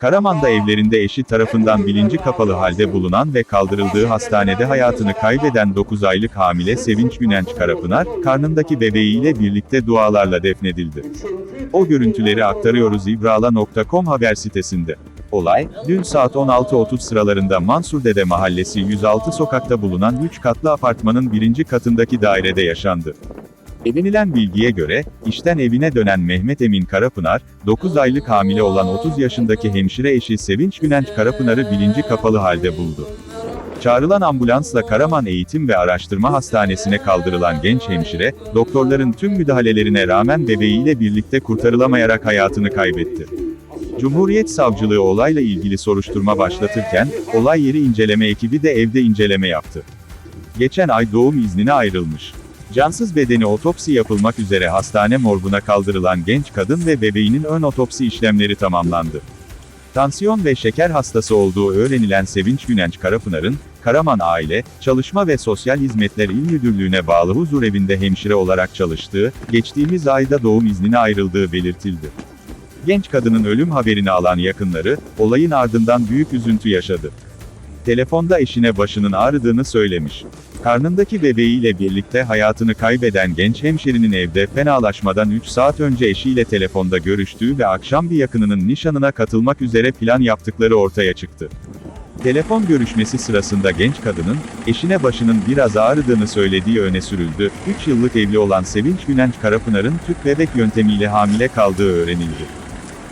Karaman'da evlerinde eşi tarafından bilinci kapalı halde bulunan ve kaldırıldığı hastanede hayatını kaybeden 9 aylık hamile Sevinç Günenç Karapınar, karnındaki bebeğiyle birlikte dualarla defnedildi. O görüntüleri aktarıyoruz ibrala.com haber sitesinde. Olay, dün saat 16.30 sıralarında Mansur Dede Mahallesi 106 sokakta bulunan 3 katlı apartmanın birinci katındaki dairede yaşandı. Edinilen bilgiye göre, işten evine dönen Mehmet Emin Karapınar, 9 aylık hamile olan 30 yaşındaki hemşire eşi Sevinç Günenç Karapınar'ı bilinci kapalı halde buldu. Çağrılan ambulansla Karaman Eğitim ve Araştırma Hastanesi'ne kaldırılan genç hemşire, doktorların tüm müdahalelerine rağmen bebeğiyle birlikte kurtarılamayarak hayatını kaybetti. Cumhuriyet Savcılığı olayla ilgili soruşturma başlatırken, olay yeri inceleme ekibi de evde inceleme yaptı. Geçen ay doğum iznine ayrılmış. Cansız bedeni otopsi yapılmak üzere hastane morguna kaldırılan genç kadın ve bebeğinin ön otopsi işlemleri tamamlandı. Tansiyon ve şeker hastası olduğu öğrenilen Sevinç Günenç Karapınar'ın, Karaman Aile, Çalışma ve Sosyal Hizmetler İl Müdürlüğü'ne bağlı huzur evinde hemşire olarak çalıştığı, geçtiğimiz ayda doğum iznine ayrıldığı belirtildi. Genç kadının ölüm haberini alan yakınları, olayın ardından büyük üzüntü yaşadı. Telefonda eşine başının ağrıdığını söylemiş. Karnındaki bebeğiyle birlikte hayatını kaybeden genç hemşerinin evde fenalaşmadan 3 saat önce eşiyle telefonda görüştüğü ve akşam bir yakınının nişanına katılmak üzere plan yaptıkları ortaya çıktı. Telefon görüşmesi sırasında genç kadının, eşine başının biraz ağrıdığını söylediği öne sürüldü. 3 yıllık evli olan Sevinç Günenç Karapınar'ın tüp bebek yöntemiyle hamile kaldığı öğrenildi.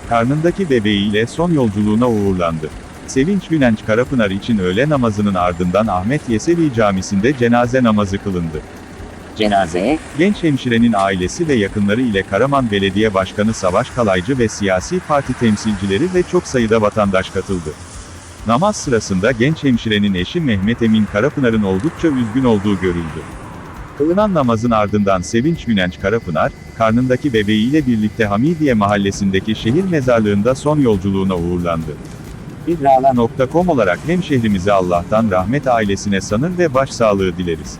Karnındaki bebeğiyle son yolculuğuna uğurlandı. Sevinç Günenç Karapınar için öğle namazının ardından Ahmet Yesevi Camisi'nde cenaze namazı kılındı. Cenazeye, Genç hemşirenin ailesi ve yakınları ile Karaman Belediye Başkanı Savaş Kalaycı ve siyasi parti temsilcileri ve çok sayıda vatandaş katıldı. Namaz sırasında genç hemşirenin eşi Mehmet Emin Karapınar'ın oldukça üzgün olduğu görüldü. Kılınan namazın ardından Sevinç Günenç Karapınar, karnındaki bebeğiyle birlikte Hamidiye mahallesindeki şehir mezarlığında son yolculuğuna uğurlandı. İbrala.com olarak hemşehrimize Allah'tan rahmet ailesine sanır ve başsağlığı dileriz.